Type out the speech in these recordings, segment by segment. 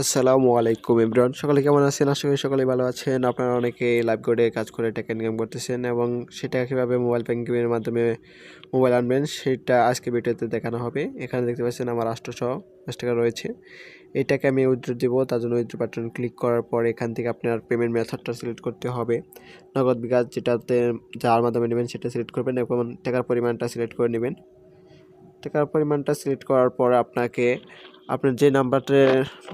আসসালামু আলাইকুম ইমরান সকালে কেমন আছেন? আশা করি সকালে ভালো আছেন। আপনারা অনেকে লাইভ কোডে কাজ করে টাকা ইনকাম করতেছেন এবং সেটা কীভাবে মোবাইল ব্যাঙ্কিংয়ের মাধ্যমে মোবাইল আনবেন, সেটা আজকে ভিডিওতে দেখানো হবে। এখানে দেখতে পাচ্ছেন আমার আটশোশো পাঁচ টাকা রয়েছে। এটাকে আমি উইথড্র দেবো। তার জন্য উইথড্র বাটন ক্লিক করার পর এখান থেকে আপনার পেমেন্ট মেথডটা সিলেক্ট করতে হবে। নগদ বিকাশ যেটাতে যার মাধ্যমে নেবেন সেটা সিলেক্ট করবেন এবং টাকার পরিমাণটা সিলেক্ট করে নেবেন। টাকার পরিমাণটা সিলেক্ট করার পর আপনাকে আপনার যে নাম্বারটা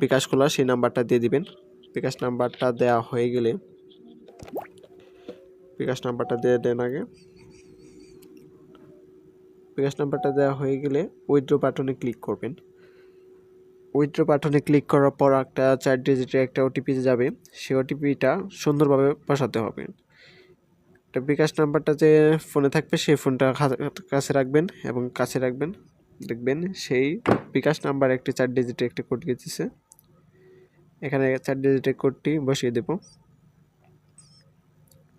বিকাশ খোলা সেই নাম্বারটা দিয়ে দিবেন। বিকাশ নাম্বারটা দেওয়া হয়ে গেলে, বিকাশ নাম্বারটা দিয়ে দেন আগে। বিকাশ নাম্বারটা দেওয়া হয়ে গেলে উইথড্র বাটনে ক্লিক করবেন। উইথড্র বাটনে ক্লিক করার পর একটা চার ডিজিটের একটা ওটিপি যাবে। সেই ওটিপিটা সুন্দরভাবে বসাতে হবে। একটা বিকাশ নাম্বারটা যে ফোনে থাকবে, সেই ফোনটা কাছে রাখবেন এবং কাছে রাখবেন। দেখবেন সেই বিকাশ নাম্বার একটি চার ডিজিটের একটি কোড গেছে। এখানে চার ডিজিটের কোডটি বসিয়ে দেব।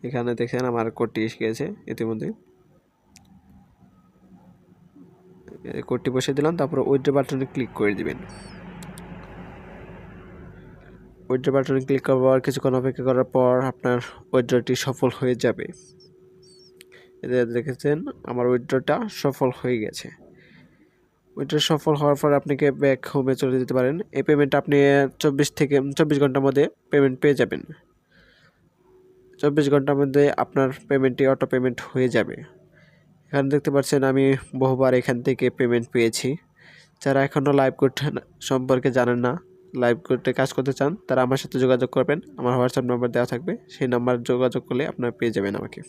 এখানে দেখেন আমার কোডটি এসে গেছে ইতিমধ্যে। কোডটি বসিয়ে দিলাম, তারপর উইথড্র বাটনে ক্লিক করে দিবেন। উইথড্র বাটনে ক্লিক করবার কিছুক্ষণ অপেক্ষা করার পর আপনার উইথড্রটি সফল হয়ে যাবে। এতে দেখেছেন, আমার উইথড্রটা সফল হয়ে গেছে। ওইটা সফল হওয়ার পর আপনাকে ব্যাক হোমে চলে যেতে পারেন। এই পেমেন্ট আপনি চব্বিশ থেকে, চব্বিশ ঘণ্টার মধ্যে পেমেন্ট পেয়ে যাবেন। চব্বিশ ঘণ্টার মধ্যে আপনার পেমেন্টটি অটো পেমেন্ট হয়ে যাবে। এখানে দেখতে পাচ্ছেন আমি বহুবার এখান থেকে পেমেন্ট পেয়েছি। যারা এখনও লাইভ কোড সম্পর্কে জানেন না লাইভ কোডে কাজ করতে চান, তারা আমার সাথে যোগাযোগ করবেন। আমার হোয়াটসঅ্যাপ নাম্বার দেওয়া থাকবে। সেই নাম্বার যোগাযোগ করলে আপনারা পেয়ে যাবেন আমাকে।